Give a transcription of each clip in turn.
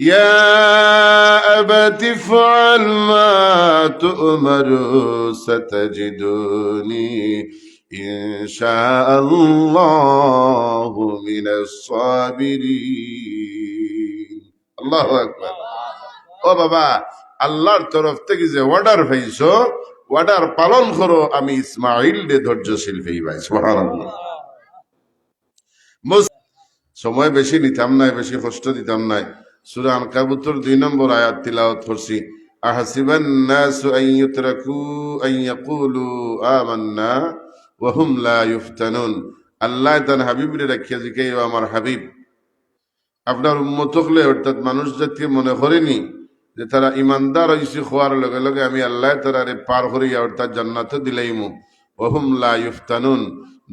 يا أبت افعل ما تؤمر ستجدني إن شاء الله من الصابرين الله أكبر ও বাবা আল্লাহর তরফ থেকে যে অর্ডার পাইছো অর্ডার পালন করো আমি ইসমাইল দে ধৈর্যশীল হইবাই সুবহানাল্লাহ মুস- সময় বেশি নিতাম নাই বেশি কষ্ট দিতাম নাই সূরা আনকাবুতের দুই নম্বর আয়াত তিলাওয়াত করছি। আহাসিবান নাসু আন ইউতরাকু আন ইয়াকুলু আমান্না ওয়া হুম লা আল্লাহ তার আমার হাবিব। আপনার উম্মত হলে অর্থাৎ মানুষ জাতিকে মনে করেনি যে তারা ইমানদার হয়েছে হওয়ার লগে লগে আমি আল্লাহ তারারে পার করিয়া অর্থাৎ জান্নাতে দিলাইমু। ওহুম লা ইফতানুন।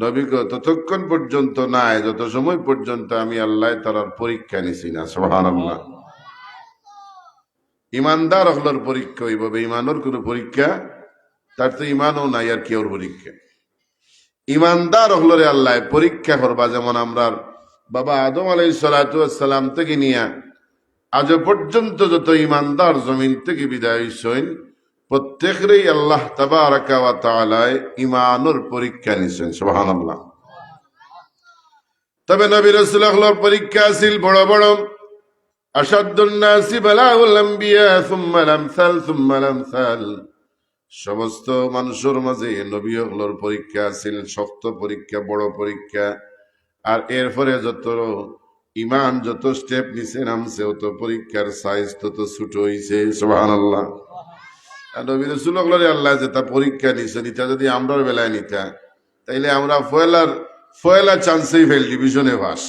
নবীক ততক্ষণ পর্যন্ত নাই, যত সময় পর্যন্ত আমি আল্লাহ তারার পরীক্ষা নিছি না, সুবহানাল্লাহ। ইমানদার হলোর পরীক্ষা ওইভাবে ইমানোর কোনো পরীক্ষা, তার তো ইমানও নাই, আর কেউর পরীক্ষা? ইমানদার হলরে আল্লাহ পরীক্ষা করবা, যেমন আমরা বাবা আদম আলাই সালাম থেকে নিয়া আজ পর্যন্ত যত ইমানদার জমিন থেকে বিদায় হইছেন প্রত্যেকেরই আল্লাহ তাবারাকা ওয়া তাআলায় ইমানের পরীক্ষা নিছেন সুবহানাল্লাহ। তবে নবী পরীক্ষা ছিল বড় বড়। সমস্ত মানুষের মাঝে নবী হলোর পরীক্ষা ছিল, শক্ত পরীক্ষা, বড় পরীক্ষা। আর এরপরে যত ইমান যত স্টেপ নিচে নামছে, অত পরীক্ষার সাইজ তত ছোট হইছে সোহান আল্লাহ নবী রসুল আল্লাহ যে তা পরীক্ষা নিছে, নিতা যদি আমরার বেলায় নিতা। তাইলে আমরা ফয়লার ফয়লা চান্সেই ফেল ডিভিশনে বাস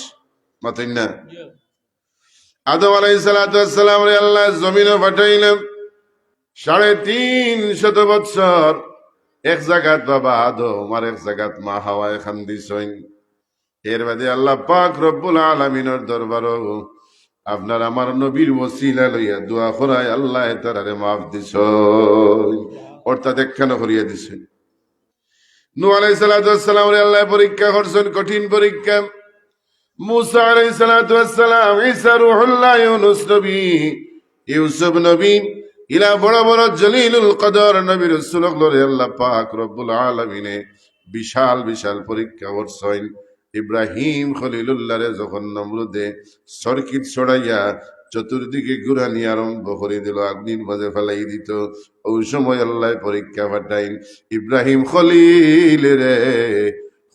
মাতেন না? আদম আলাই সালাম আল্লাহ জমিনও পাঠাইলাম সাড়ে তিন শত বৎসর। এক জায়গাত বাবা আদম আর এক জায়গাত মা হাওয়ায় খান্দি সৈন এর বাদে আল্লাহ পাক রব্বুল আলমিনের দরবার আপনার আমার নবীর ওসিলা লইয়া দোয়া করায় আল্লাহ তারারে মাফ দিস অর্থাৎ একখানা করিয়া দিছে। নু আল্লাহ পরীক্ষা করছেন, কঠিন পরীক্ষা। মুসা আলাই ঈসা নবী, ইউসুফ নবী, ইলা বড় বড় জলিলুল কদর নবী রসুল আল্লাহ পাক রব্বুল আলমিনে বিশাল বিশাল পরীক্ষা করছেন। ইব্রাহিম খলিলুল্লাহরে যখন নমরুদে সর্কিট ছড়াইয়া চতুর্দিকে ঘুরানি আরম্ভ করে দিল, আগ্নির মাঝে ফেলাই দিত। ওই সময় আল্লাহ পরীক্ষা পাঠাইন, ইব্রাহিম খলিল রে,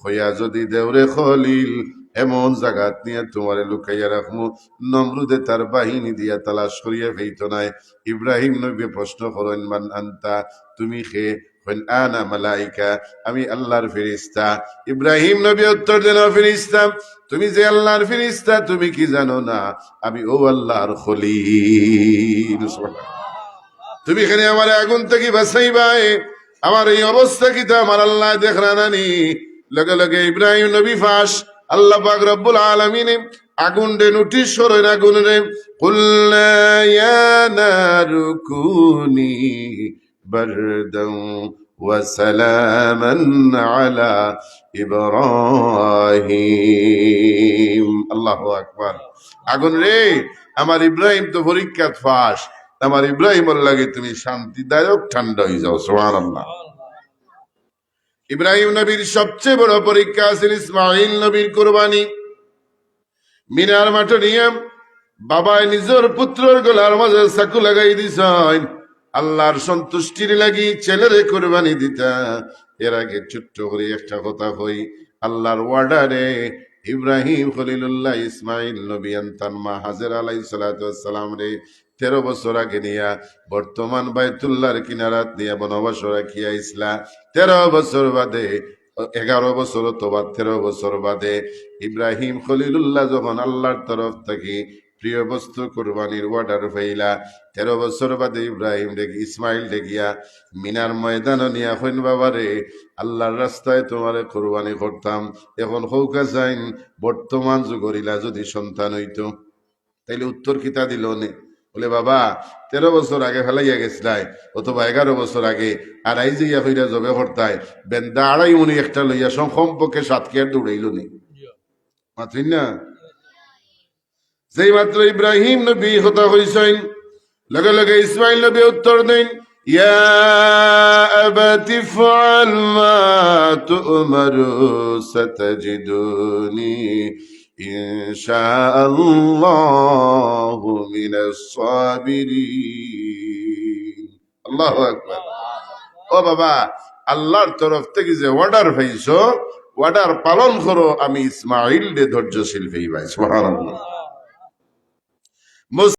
হইয়া যদি দেওরে খলিল, এমন জাগাত নিয়ে তোমারে লুকাইয়া রাখমু। নমরুদে তার বাহিনী দিয়া তালাশ করিয়া ফেইত নাই। ইব্রাহিম নবী প্রশ্ন করেন, মান আন্তা, তুমি খে হইন আনা মালাইকা, আমি আল্লাহর ফেরিস্তা ইব্রাহিম নবী উত্তর দিল ফেরিস্তা তুমি যে আল্লাহর ফেরিস্তা তুমি কি জানো না? আমি ও আল্লাহর খলিল। তুমি এখানে আমার আগুন থেকে বাঁচাইবাই আমার এই অবস্থা কি তো? আমার আল্লাহ দেখরা নানি লগে লগে ইব্রাহিম নবী ফাঁস। আল্লাহ পাক রব্বুল আলামিন আগুন রে নোটিশ করেন আগুন রে, কুল্লা ইয়া নারু ওয়া সালামান আলা ইব্রাহিম আল্লাহু আকবার আগুন রে! আমার ইব্রাহিম তো পরীক্ষা ফাঁস। আমার ইব্রাহিমের লাগে তুমি শান্তিদায়ক ঠান্ডা হয়ে যাও সোহান আল্লাহ ইব্রাহিম নবীর সবচেয়ে বড় পরীক্ষা আছে ইসমাইল নবীর কোরবানি। মিনার মাঠে নিয়ে বাবায় নিজের পুত্রের গলার মাঝে চাকু লাগাই দিছেন। আল্লাহর সন্তুষ্টির লাগি ছেলেরে কোরবানি দিতা। এর আগে ছোট্ট করে একটা কথা কই, আল্লাহর ওয়ার্ডারে ইব্রাহিম খলিলুল্লাহ ইসমাইল নবী আন্তান মা হাজের আলাই সালাম রে তেরো বছর আগে নিয়া বর্তমান বাইতুল্লাহর কিনারাত নিয়া বনবাস রাখিয়া ইসলা তেরো বছর বাদে, এগারো বছর অথবা তেরো বছর বাদে ইব্রাহিম খলিলুল্লাহ যখন আল্লাহর তরফ থেকে প্রিয় বস্তু কোরবানির অর্ডার পাইলা তেরো বছর বাদে ইব্রাহিম ডেকে ইসমাইল ডেকিয়া মিনার ময়দান নিয়া হইন বাবারে আল্লাহর রাস্তায় তোমারে কোরবানি করতাম। এখন হৌকা যাইন বর্তমান যুগরিলা যদি সন্তান হইতো। তাইলে উত্তর কিতা দিল নে? বলে বাবা তেরো বছর আগে ফেলাইয়া গেছিলাই অথবা এগারো বছর আগে আড়াই আই যে হইয়া জবে হরতায় বেন্দা আড়াই মনি একটা লইয়া সম্পর্কে কমপক্ষে সাত কেয়ার দৌড়াইল নি। মাত্রিন না? যেই মাত্র ইব্রাহিম নবী হতা হইছেন, লগে লগে ইসমাইল নবী উত্তর দেন, ইয়া আবাতি ফাল মা তু'মারু সাতাজিদুনি ইনশাআল্লাহু মিনাস সাবিরিন। আল্লাহু আকবার। ও বাবা, আল্লাহর তরফ থেকে যে অর্ডার পাইছো, অর্ডার পালন করো, আমি ইসমাইল দে ধৈর্যশীল হইবাই, সুবহানাল্লাহ। Muslim